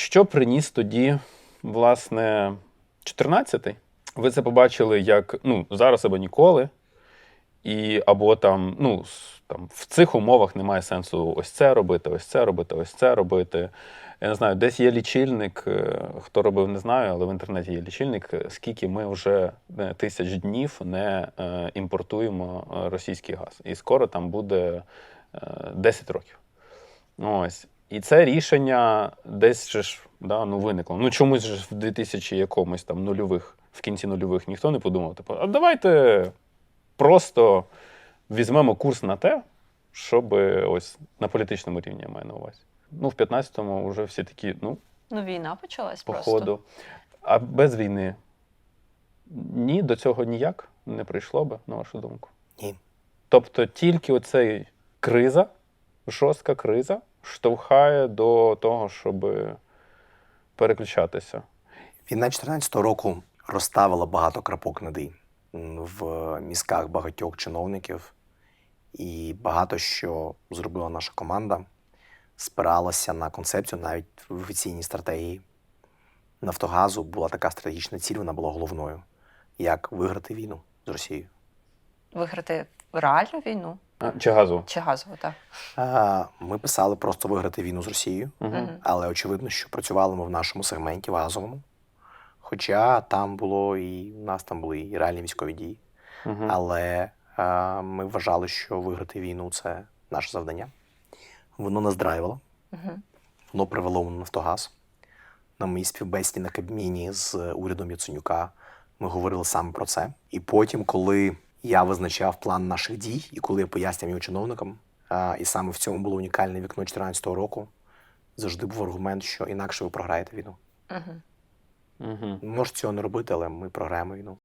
Що приніс тоді, власне, 14-й? Ви це побачили як ну, зараз або ніколи. І або там, ну, там, в цих умовах немає сенсу ось це робити, ось це робити, ось це робити. Я не знаю, десь є лічильник, е, хто робив, не знаю, але в інтернеті є лічильник, е, скільки ми вже е, тисяч днів не імпортуємо російський газ. І скоро там буде е, 10 років. Ось. І це рішення десь же ж да, ну, виникло. Ну чомусь же в 2000 якомусь там нульових, в кінці нульових ніхто не подумав, типу, а давайте просто візьмемо курс на те, щоб ось на політичному рівні я маю на увазі. Ну, в 15-му вже всі такі, ну, Ну, війна почалась по просто. ходу. А без війни ні, до цього ніяк не прийшло би, на вашу думку. Ні. Тобто тільки оцей криза, жорстка криза, штовхає до того, щоб переключатися. Війна 14-го року розставила багато крапок над «і» в мізках багатьох чиновників, і багато що зробила наша команда, спиралася на концепцію навіть в офіційній стратегії. Нафтогазу була така стратегічна ціль, вона була головною. Як виграти війну з Росією. Виграти реальну війну чи газу? чи газову, так. А, Ми писали просто виграти війну з Росією, Угу. Але очевидно, що працювали ми в нашому сегменті в газовому. Хоча там було і у нас там були і реальні військові дії. Угу. Але а, ми вважали, що виграти війну це наше завдання. Воно нас драйвило, Угу. воно привело на Нафтогаз. На моїй співбесіді на Кабміні з урядом Яценюка ми говорили саме про це. І потім, коли я визначав план наших дій, і коли я пояснював його чиновникам, і саме в цьому було унікальне вікно 2014 року, завжди був аргумент, що інакше ви програєте війну. Угу. Угу. Можете цього не робити, але ми програємо війну.